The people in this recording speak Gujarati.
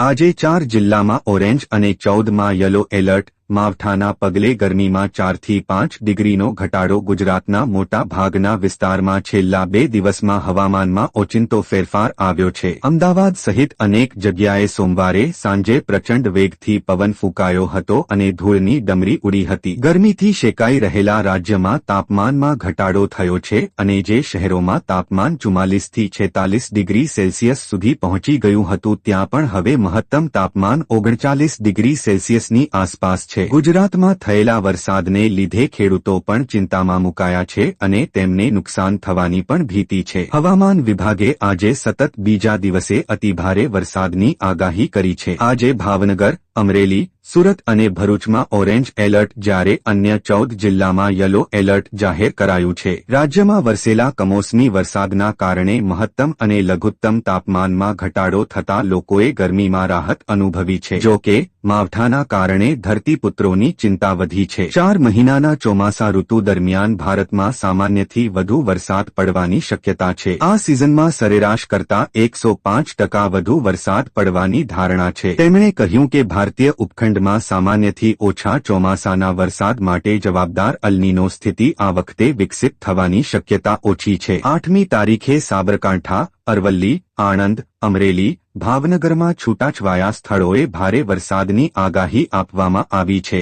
આજે ચાર જિલ્લામાં ઓરેન્જ અને ચૌદમાં યલો એલર્ટ માવઠાના પગલે ગરમીમાં ચારથી પાંચ ડિગ્રીનો ઘટાડો ગુજરાતના મોટા ભાગના વિસ્તારમાં છેલ્લા બે દિવસમાં હવામાનમાં ઓચિંતો ફેરફાર આવ્યો છે. અમદાવાદ સહિત અનેક જગ્યાએ સોમવારે સાંજે પ્રચંડ વેગથી પવન ફૂંકાયો હતો અને ધૂળની ડમરી ઉડી હતી. ગરમીથી શેકાઈ રહેલા રાજ્યમાં તાપમાનમાં ઘટાડો થયો છે અને જે શહેરોમાં તાપમાન ચુમ્માલીસથી છેતાલીસ ડિગ્રી સેલ્સિયસ સુધી પહોંચી ગયું હતું, ત્યાં પણ હવે મહત્તમ તાપમાન ઓગણચાલીસ ડિગ્રી સેલ્સિયસની આસપાસ છે. ગુજરાતમાં થયેલા વરસાદને લીધે ખેડૂતો પણ ચિંતામાં મુકાયા છે અને તેમને નુકસાન થવાની પણ ભીતિ છે. હવામાન વિભાગે આજે સતત બીજા દિવસે અતિભારે વરસાદની આગાહી કરી છે. આજે ભાવનગર અમરેલી, સુરત અને ભરૂચમાં ઓરેન્જ એલર્ટ જ્યારે અન્ય ચૌદ જિલ્લામાં યલો એલર્ટ જાહેર કરાયું છે. રાજ્યમાં વરસેલા કમોસમી વરસાદના કારણે મહત્તમ અને લઘુત્તમ તાપમાનમાં ઘટાડો થતા લોકોએ ગરમીમાં રાહત અનુભવી છે. જો કે, માવઠાના કારણે ધરતીપુત્રોની ચિંતા વધી છે. ચાર મહિનાના ચોમાસા ઋતુ દરમિયાન ભારતમાં સામાન્યથી વધુ વરસાદ પડવાની શક્યતા છે. આ સિઝનમાં સરેરાશ કરતા એકસો વધુ વરસાદ પડવાની ધારણા છે. તેમણે કહ્યું કે ભારતીય ઉપખંડમાં સામાન્યથી ઓછા ચોમાસાના વરસાદ માટે જવાબદાર અલનીનો સ્થિતિ આ વખતે વિકસિત થવાની શક્યતા ઓછી છે. આઠમી તારીખે સાબરકાંઠા, અરવલ્લી, આણંદ, અમરેલી, ભાવનગરમાં છૂટાછવાયા સ્થળોએ ભારે વરસાદની આગાહી આપવામાં આવી છે.